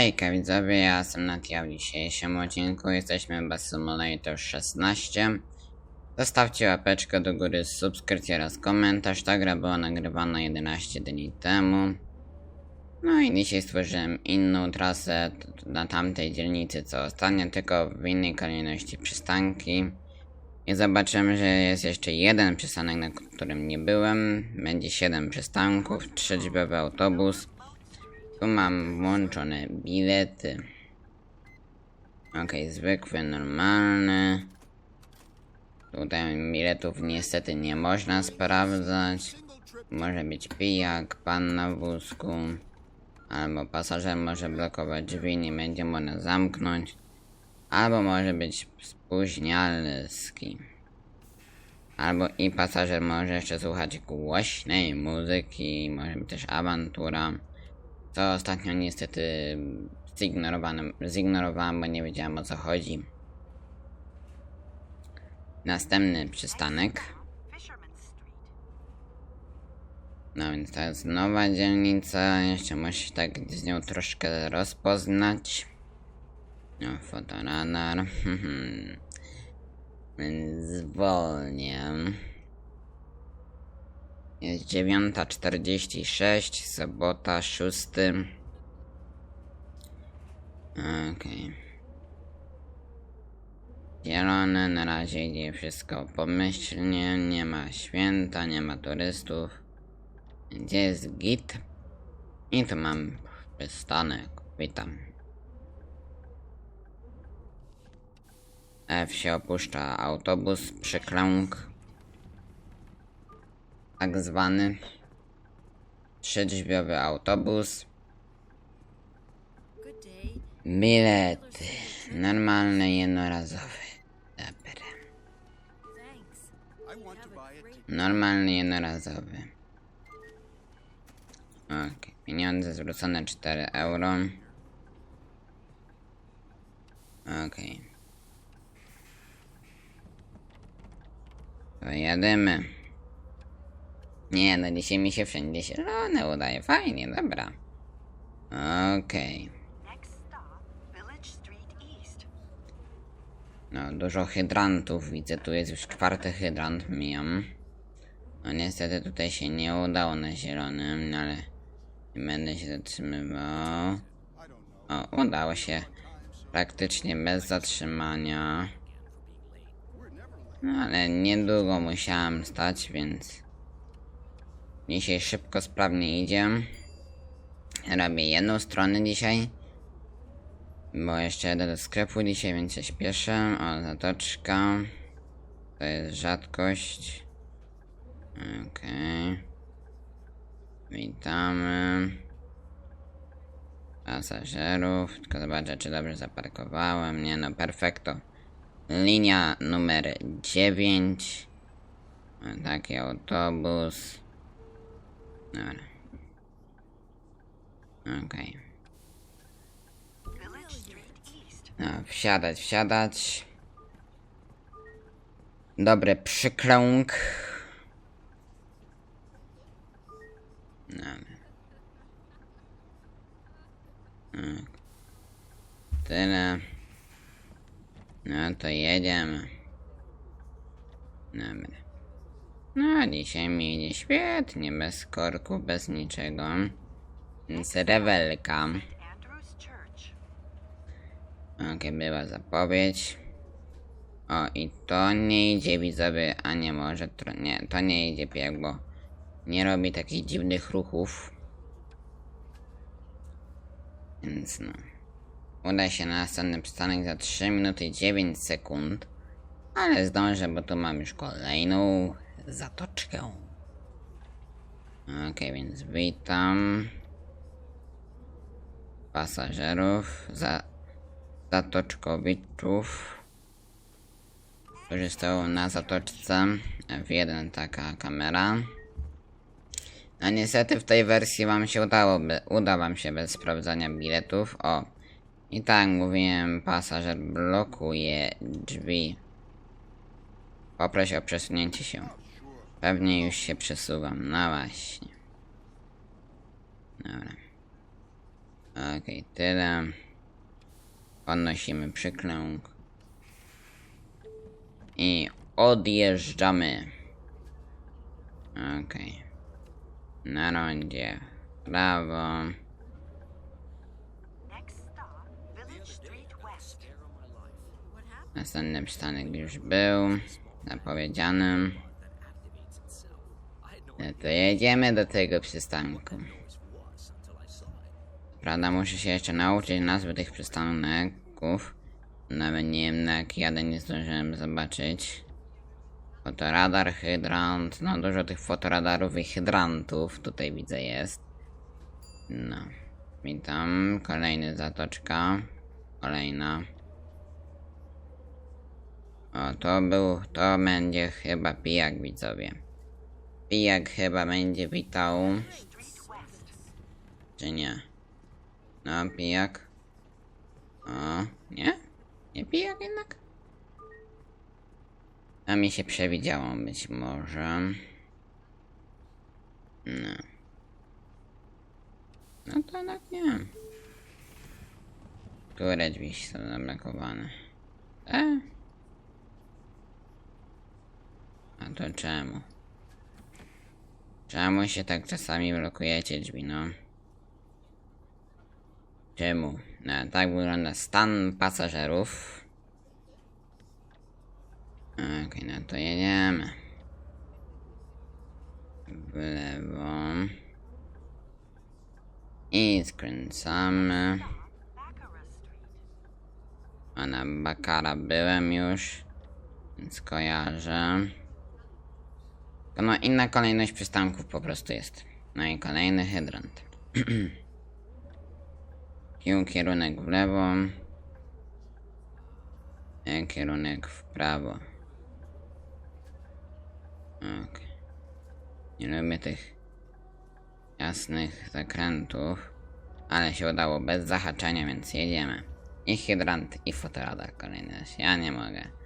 Hejka widzowie, ja jestem Natia w dzisiejszym odcinku. Jesteśmy bez Simulator 16 Zostawcie łapeczkę do góry, subskrypcję oraz komentarz, ta gra była nagrywana 11 dni temu. No i dzisiaj stworzyłem inną trasę na tamtej dzielnicy co ostatnio, tylko w innej kolejności przystanki. I zobaczymy, że jest jeszcze jeden przystanek, na którym nie byłem. Będzie 7 przystanków, 3 drzwiowy autobus tu mam włączone bilety. Ok, zwykły, normalny. Tutaj biletów niestety nie można sprawdzać. Może być pijak, pan na wózku. Albo pasażer może blokować drzwi, nie będzie można zamknąć. Albo może być spóźnialski. Albo i pasażer może jeszcze słuchać głośnej muzyki, może być też awantura. To ostatnio niestety zignorowałem, zignorowałem, bo nie wiedziałem o co chodzi. Następny przystanek. No więc to jest nowa dzielnica. Jeszcze muszę się tak z nią troszkę rozpoznać. No, fotoradar. Więc zwolnię. Jest 9.46, sobota, 6. Okej. Zielone, na razie idzie wszystko pomyślnie, nie ma święta, nie ma turystów. Gdzie jest git? I tu mam przystanek, witam. F się opuszcza autobus, przykląk tak zwany trzydrzwiowy autobus. Bilety. Normalny, jednorazowy. Dobra. Normalny, jednorazowy. Ok. Pieniądze zwrócone 4 euro. Ok. To. Nie, no dzisiaj mi się wszędzie zielone udaje. Fajnie, dobra. Okej. No, dużo hydrantów widzę, tu jest już czwarty hydrant, mijam. No niestety tutaj się nie udało na zielonym, no ale nie będę się zatrzymywał. O, udało się. Praktycznie bez zatrzymania. No ale niedługo musiałem stać, więc dzisiaj szybko, sprawnie idzie. Robię jedną stronę dzisiaj. Bo jeszcze jadę do sklepu dzisiaj, więc się śpieszę. O, zatoczka. To jest rzadkość. Okej. Witamy. Pasażerów. Tylko zobaczę, czy dobrze zaparkowałem. Nie no, perfekto. Linia numer 9. O, Taki autobus. Dobra. Okej. East. No, wsiadać, wsiadać. Dobry przykrąg. Tyle. No to jedziemy. Dobra. No, dzisiaj mi idzie świetnie, bez korku, bez niczego. Więc rewelka. Okej, była zapowiedź. O, i to nie idzie widzowie, a nie może, tro... nie, to nie idzie piek, bo nie robi takich dziwnych ruchów. Więc no. Uda się na następny przystanek za 3 minuty i 9 sekund. Ale zdążę, bo tu mam już kolejną zatoczkę. Okej, więc witam pasażerów, za zatoczkowiczów, którzy stoją na zatoczce F1 taka kamera. No niestety w tej wersji wam się udało, uda wam się bez sprawdzania biletów. O, i tak mówiłem, pasażer blokuje drzwi. Poproś o przesunięcie się. Pewnie już się przesuwam, no właśnie. Dobra. Okej, tyle. Podnosimy przyklęk. I odjeżdżamy. Okej. Na rondzie. Prawo. Następny przystanek już był. Zapowiedziany. To jedziemy do tego przystanku. Prawda, muszę się jeszcze nauczyć nazwy tych przystanków. Nawet nie wiem na jak jadę, nie zdążyłem zobaczyć. Fotoradar, hydrant, no dużo tych fotoradarów i hydrantów tutaj widzę jest. No, witam, kolejny zatoczka, kolejna. O, to był, to będzie chyba pijak widzowie. Pijak chyba będzie witał, czy nie? No, pijak. O, nie? Nie pijak jednak? A mi się przewidziało być może. No. No to jednak nie. Które drzwi są zablokowane? E? A to czemu? Czemu się tak czasami blokujecie drzwi, no? Czemu? No, tak wygląda stan pasażerów. Okej, no to jedziemy. W lewo. I skręcamy. A na Bakara byłem już, więc kojarzę. No inna kolejność przystanków po prostu jest. No i kolejny hydrant. Kił kierunek w lewo. E, kierunek w prawo. Ok. Nie lubię tych jasnych zakrętów, ale się udało bez zahaczenia, więc jedziemy. I hydrant, i fotoradar kolejny. Ja nie mogę.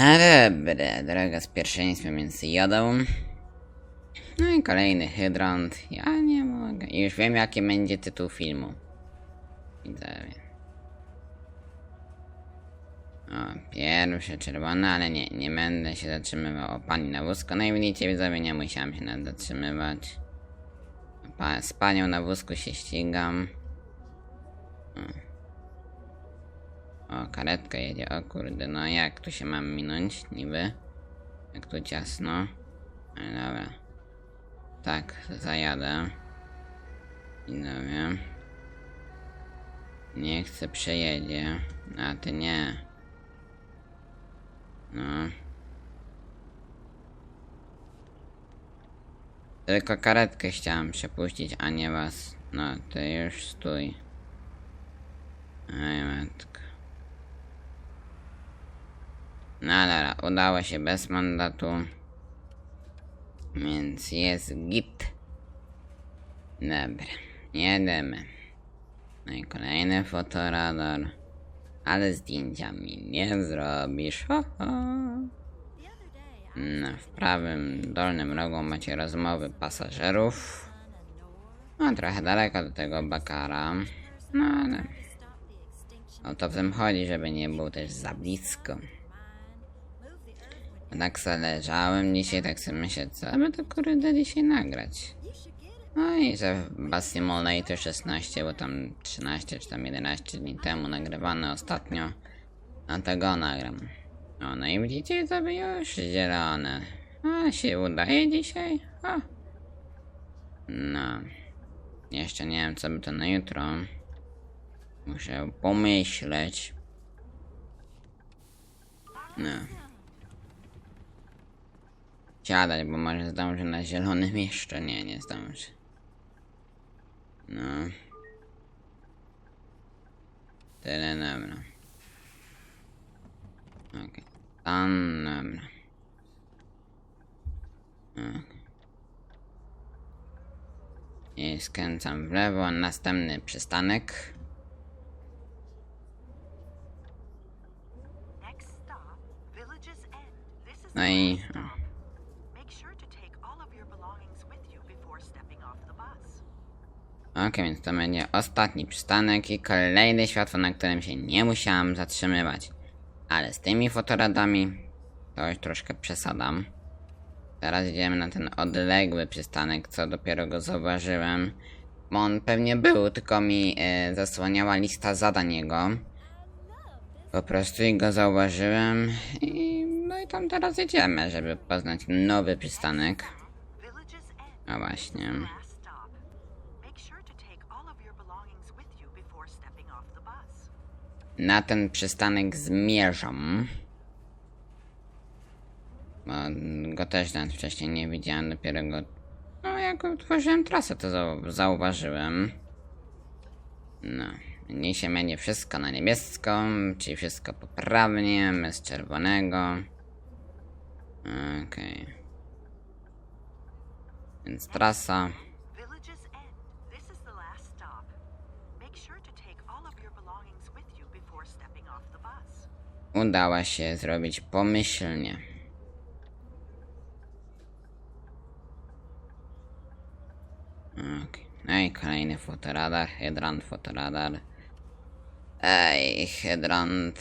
A dobra, droga z pierwszeństwem, więc jadą. No i kolejny hydrant. Ja nie mogę. Już wiem, jaki będzie tytuł filmu. Widzowie. O, pierwsze czerwone, ale nie, nie będę się zatrzymywał. O, pani na wózku. No i widzicie, widzowie, nie musiałem się nawet zatrzymywać. Pa, z panią na wózku się ścigam. Karetka jedzie, o kurde, no jak tu się mam minąć, niby? Jak tu ciasno. Ale dobra. Tak, zajadę. Widzowie. Nie chcę przejedzie. A ty nie. No. Tylko karetkę chciałem przepuścić, a nie was. No, ty już stój. Aj matko. No dobra, udało się bez mandatu. Więc jest git. Dobra, jedziemy. No i kolejny fotoradar. Ale zdjęcia mi nie zrobisz. Ho, ho. No, w prawym dolnym rogu macie rozmowy pasażerów. No, trochę daleko do tego bakara. No, ale o to w tym chodzi, żeby nie był też za blisko. Tak sobie leżałem dzisiaj, tak sobie myślę, co by to kurde dzisiaj nagrać. No i że Bass Simulator 16, bo tam 13 czy tam 11 dni temu nagrywane ostatnio, a tego nagram. O, no i widzicie, to by już zielone. A, się udaje dzisiaj? O. No. Jeszcze nie wiem, co by to na jutro. Muszę pomyśleć. No. Siadać, bo może zdążę na zielonym jeszcze. Nie, nie zdążę. No. Tyle dobra. Okej. Tam dobra. Okej. I skręcam w lewo, następny przystanek. No i... last Okej, więc to będzie ostatni przystanek i kolejne światło, na którym się nie musiałam zatrzymywać. Ale z tymi fotoradami to już troszkę przesadam. Teraz idziemy na ten odległy przystanek, co dopiero go zauważyłem. Bo on pewnie był, tylko mi e, zasłaniała lista zadań jego. Po prostu go zauważyłem i no i tam teraz jedziemy, żeby poznać nowy przystanek. A właśnie. Na ten przystanek zmierzam. Bo go też nawet wcześniej nie widziałem, dopiero go. No, jak otworzyłem trasę, to zau zauważyłem. No, dzisiaj będzie wszystko na niebieską, czyli wszystko poprawnie, bez czerwonego. Okej. Więc trasa. Udała się zrobić pomyślnie. Okej. No i kolejny fotoradar, hydrant, fotoradar. Ej, hydrant.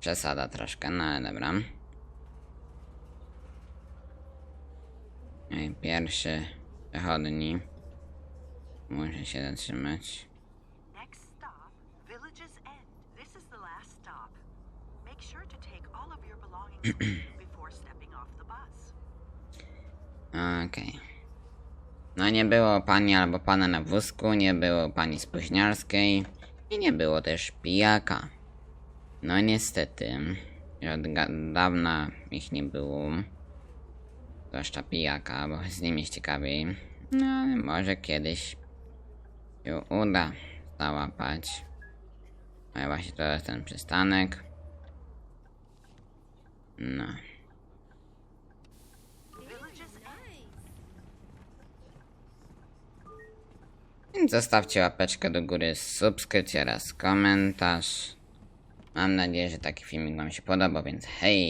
Przesada troszkę, no ale dobra. Ej, pierwszy przechodni. Muszę się zatrzymać. Okej. No nie było pani albo pana na wózku, nie było pani spóźniarskiej i nie było też pijaka. No niestety, od dawna ich nie było. Zwłaszcza pijaka, bo z nimi jest ciekawiej. No ale może kiedyś się uda załapać. No i właśnie to jest ten przystanek. No. Więc zostawcie łapeczkę do góry, subskrypcję oraz komentarz. Mam nadzieję, że taki filmik Wam się podobał, więc hej!